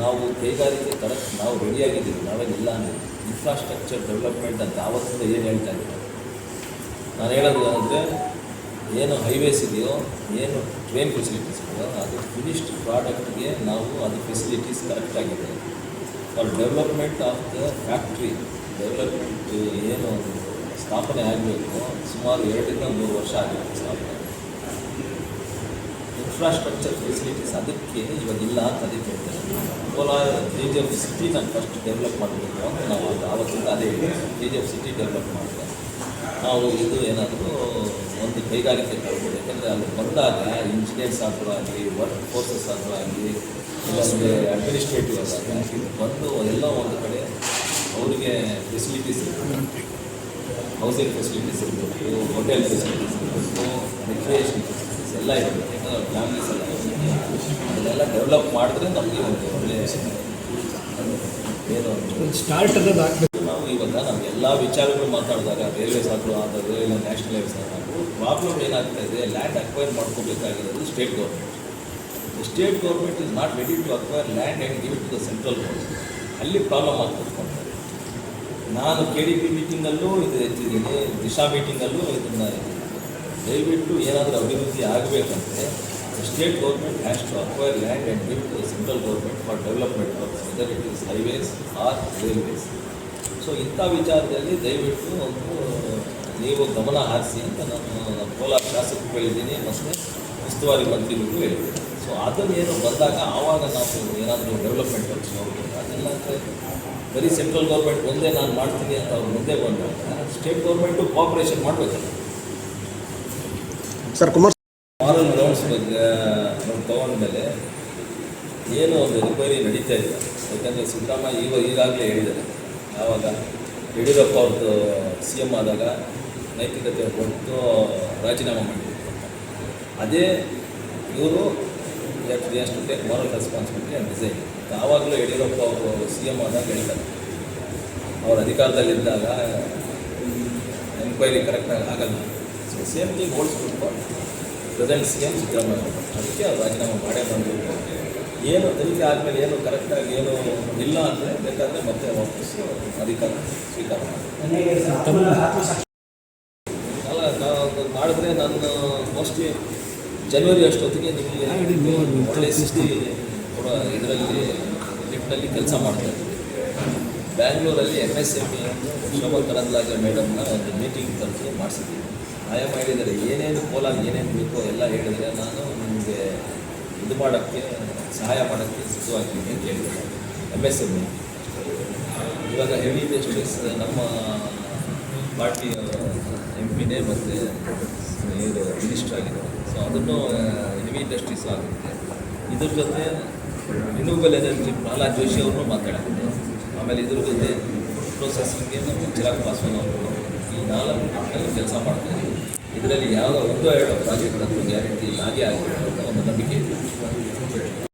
ನಾವು ಕೈಗಾರಿಕೆ ತರಕ್ಕೆ ನಾವು ರೆಡಿಯಾಗಿದ್ದೀವಿ. ನಾವೇನಿಲ್ಲ ಅಂದರೆ ಇನ್ಫ್ರಾಸ್ಟ್ರಕ್ಚರ್ ಡೆವಲಪ್ಮೆಂಟ್ ಅಂತ ಆವತ್ತಿಂದ ಏನು ಹೇಳ್ತಾ ಇದ್ದೀವಿ ನಾನು ಹೇಳೋದು ಅಂದರೆ ಏನು ಹೈವೇಸ್ ಇದೆಯೋ, ಏನು ಟ್ರೈನ್ ಫೆಸಿಲಿಟೀಸ್ ಇದೆಯೋ, ಅದು ಫಿನಿಶ್ಡ್ ಪ್ರಾಡಕ್ಟ್ಗೆ ನಾವು ಅದು facilities ಕರೆಕ್ಟಾಗಿದೆ for development of the factory development ಏನು ಸ್ಥಾಪನೆ ಆಗಬೇಕು, ಸುಮಾರು ಎರಡರಿಂದ ಮೂರು ವರ್ಷ ಆಗಬೇಕು ಸ್ಥಾಪನೆ. ಇನ್ಫ್ರಾಸ್ಟ್ರಕ್ಚರ್ ಫೆಸಿಲಿಟೀಸ್ ಅದಕ್ಕೆ ಇವಾಗ ಇಲ್ಲ ಅಂತ ಅದಕ್ಕೆ ಹೇಳ್ತಾರೆ Kolar K G F city ನಾನು ಫಸ್ಟ್ ಡೆವಲಪ್ ಮಾಡಬೇಕು ಅಂತ ನಾವು ಆವತ್ತಿಂದ ಅದೇ K G F city develop ಮಾಡಿದೆ. ನಾವು ಇದು ಏನಾದರೂ ಒಂದು ಕೈಗಾರಿಕೆ ತರ್ಬೋದು ಯಾಕಂದರೆ ಅಲ್ಲಿ ಬಂದಾಗ ಇಂಜಿನಿಯರ್ಸ್ ಆದರೂ ಆಗಲಿ ವರ್ಕ್ ಫೋರ್ಸಸ್ ಆದರೂ ಆಗಲಿ, ಇಲ್ಲಾಂದರೆ ಅಡ್ಮಿನಿಸ್ಟ್ರೇಟಿವ್ ಆಗಲಿ ಬಂದು ಎಲ್ಲ ಒಂದು ಕಡೆ ಅವರಿಗೆ ಫೆಸಿಲಿಟೀಸ್ ಇರಬೇಕು. ಹೌಸಿಂಗ್ ಫೆಸಿಲಿಟೀಸ್ ಇರಬೇಕು ಹೋಟೆಲ್ ಫೆಸಿಲಿಟೀಸ್ ಇರಬೇಕು ರಿಕ್ರಿಯೇಷನ್ ಎಲ್ಲ ಇರಬೇಕು ಯಾಕಂದ್ರೆ ಫ್ಯಾಮಿಲೀಸ್ ಎಲ್ಲ ಅದೆಲ್ಲ ಅದನ್ನೆಲ್ಲ ಡೆವಲಪ್ ಮಾಡಿದ್ರೆ ನಮಗೆ ಒಂದು ಒಳ್ಳೆಯ ಏನು? ಸ್ಟಾರ್ಟ್ ಅನ್ನೋದು ಹಾಕ್ಬೇಕು ನಾವು ಇವಾಗ ನಾವು ಎಲ್ಲ ವಿಚಾರಗಳು ಮಾತಾಡಿದಾಗ ರೈಲ್ವೇಸ್ ಸಾಕು ಆದರೂ ಇಲ್ಲ ನ್ಯಾಷನಲ್ ಹೈವೇಸ್ ಆದರೂ ಪ್ರಾಬ್ಲಮ್ ಏನಾಗ್ತಾ ಇದೆ land acquire ಮಾಡ್ಕೋಬೇಕಾಗಿರೋದು state government state government is not ready to acquire land and give to the central government ಅಲ್ಲಿ ಪ್ರಾಬ್ಲಮ್ ಆಗ್ತಿರ್ತಾರೆ ನಾನು ಕೆ ಡಿ ಪಿ ಮೀಟಿಂಗಲ್ಲೂ ಇದು ಎತ್ತಿದ್ದೀನಿ ದಿಶಾ ಮೀಟಿಂಗಲ್ಲೂ ಇದನ್ನು ದಯವಿಟ್ಟು ಏನಾದರೂ ಅಭಿವೃದ್ಧಿ ಆಗಬೇಕಂದ್ರೆ state government has to acquire land and give to central government for development whether it is highways or railways so ಇಂಥ ವಿಚಾರದಲ್ಲಿ ದಯವಿಟ್ಟು ಒಂದು, ನೀವು ಗಮನ ಹರಿಸಿ ಅಂತ ನಾನು ಕೋಲಾರ ಶಾಸಕರು ಹೇಳಿದ್ದೀನಿ ಮತ್ತು ಉಸ್ತುವಾರಿ ಮಂತ್ರಿಗಳಿಗೂ ಹೇಳಿದ್ದೀನಿ ಸೊ ಅದನ್ನೇನು ಬಂದಾಗ ಆವಾಗ ನಾವು ಏನಾದರೂ ಡೆವಲಪ್ಮೆಂಟ್ ವರ್ಕ್ಸ್ ಹೋಗಬೇಕು. ಅದೆಲ್ಲ ಅಂದರೆ ಬರೀ ಸೆಂಟ್ರಲ್ ಗೌರ್ಮೆಂಟ್ ಒಂದೇ ನಾನು ಮಾಡ್ತೀನಿ ಅಂತ ಅವ್ರು ಮುಂದೆ ಬಂದಾಗ ಸ್ಟೇಟ್ ಗೌರ್ಮೆಂಟು ಕೋಆಪ್ರೇಷನ್ ಮಾಡಬೇಕಲ್ಲ ಸರ್, ಕುಮಾರ್ ಮಾರಲ್ ಗ್ರೌಂಡ್ಸ್ ಬಗ್ಗೆ ನಾವು ತಗೊಂಡ್ಮೇಲೆ ಏನು ಒಂದು ರಿಪೇರಿ ನಡೀತಾ ಇಲ್ಲ ಯಾಕಂದರೆ ಸಿದ್ದರಾಮಯ್ಯ ಈಗ ಈಗಾಗಲೇ ಹೇಳಿದ್ದಾರೆ. ಆವಾಗ ಯಡಿಯೂರಪ್ಪ ಅವ್ರದ್ದು ಸಿ ಎಂ ಆದಾಗ ನೈತಿಕತೆ ಕೊಟ್ಟು ರಾಜೀನಾಮೆ ಮಾಡಿದ್ರು. ಅದೇ ಇವರು ಎಷ್ಟು take moral responsibility and resign ಯಾವಾಗಲೂ ಯಡಿಯೂರಪ್ಪ ಅವರು ಸಿ ಎಂ ಆದಾಗ ಹೇಳ್ತಾರೆ. ಅವ್ರ ಅಧಿಕಾರದಲ್ಲಿದ್ದಾಗ ಎನ್ಕ್ವೈರಿ ಕರೆಕ್ಟಾಗಿ ಆಗಲ್ಲ. ಸೇಮ್ ಥಿಂಗ್ ಹೋಲಿಸ್ಬಿಟ್ಟು ಪ್ರೆಸೆಂಟ್ ಸಿ ಎಂ ಸಿದ್ದರಾಮಯ್ಯ. ಅದಕ್ಕೆ ಅದು ರಾಜೀನಾಮೆ ಮಾಡೇ ಬಂದು ಏನು ತನಿಖೆ ಆದಮೇಲೆ ಏನು ಕರೆಕ್ಟಾಗಿ ಏನು ಇಲ್ಲ ಅಂದರೆ ಬೇಕಾದರೆ ಮತ್ತೆ ವಾಪಸ್ಸು ಅಧಿಕಾರ ಸ್ವೀಕಾರ ಮಾಡಿ ಅಲ್ಲ, ನಾವು ಮಾಡಿದ್ರೆ ನಾನು ಮೋಸ್ಟ್ಲಿ ಜನವರಿ ಅಷ್ಟೊತ್ತಿಗೆ ನಿಮಗೆ ಒಳ್ಳೆ ಸಿಸ್ಟಿ ಕೂಡ ಇದರಲ್ಲಿ ಲಿಫ್ಟಲ್ಲಿ ಕೆಲಸ ಮಾಡ್ತಾ ಇದ್ದೀವಿ ಬ್ಯಾಂಗ್ಳೂರಲ್ಲಿ M S M E Shobha Karandlaje ಮೇಡಮ್ನ ಒಂದು ಮೀಟಿಂಗ್ ಕರೆದು ಮಾಡಿಸಿದ್ದೀವಿ ಆಯಾ ಮಾಡಿದರೆ ಏನೇನು ಕೋಲಾಗಿ ಏನೇನು ಬೇಕೋ ಎಲ್ಲ ಹೇಳಿದರೆ ನಾನು ನಿಮಗೆ ಇದು ಮಾಡೋಕ್ಕೆ, ಸಹಾಯ ಮಾಡೋಕ್ಕೆ ಸಿದ್ಧವಾಗಿದ್ದೀನಿ ಅಂತ ಹೇಳಿದೆ ಎಂ ಎಸ್ ಎಂ ಇವಾಗ ಹೆವಿ ಇಂಡಸ್ಟ್ರೀಸ್ ನಮ್ಮ ಪಾರ್ಟಿ ಎಂ ಪಿನೇ ಮತ್ತು ಇದು ಮಿನಿಸ್ಟರ್ ಆಗಿದ್ದಾರೆ. ಸೊ ಅದನ್ನು ಹೆವಿ ಇಂಡಸ್ಟ್ರೀಸ್ ಆಗುತ್ತೆ. ಇದ್ರ ಜೊತೆ ರಿನ್ಯೂಬಲ್ ಎನರ್ಜಿ ಪ್ರಹ್ಲಾದ್ ಜೋಶಿ ಅವ್ರನ್ನೂ ಮಾತಾಡಿದ್ದೆ ಆಮೇಲೆ ಇದ್ರ ಜೊತೆ ಪ್ರೊಸೆಸಿಂಗ್ಗೆ ನಮ್ಮ ಚಿರಾಗ್ ಪಾಸ್ವಾನ್ ಅವರು ಈ ನಾಲ್ಕು ನಿಟ್ಟಿನಲ್ಲಿ ಕೆಲಸ ಮಾಡ್ತಾರೆ ಇದರಲ್ಲಿ ಯಾವ ಒಂದು, ಎರಡು ಪ್ರಾಜೆಕ್ಟ್ ಅಂತೂ ಗ್ಯಾರಂಟಿ ಆಗೇ ಆಗಿದೆ ಅಂತ ಒಂದು ನಂಬಿಕೆ ಇದೆ.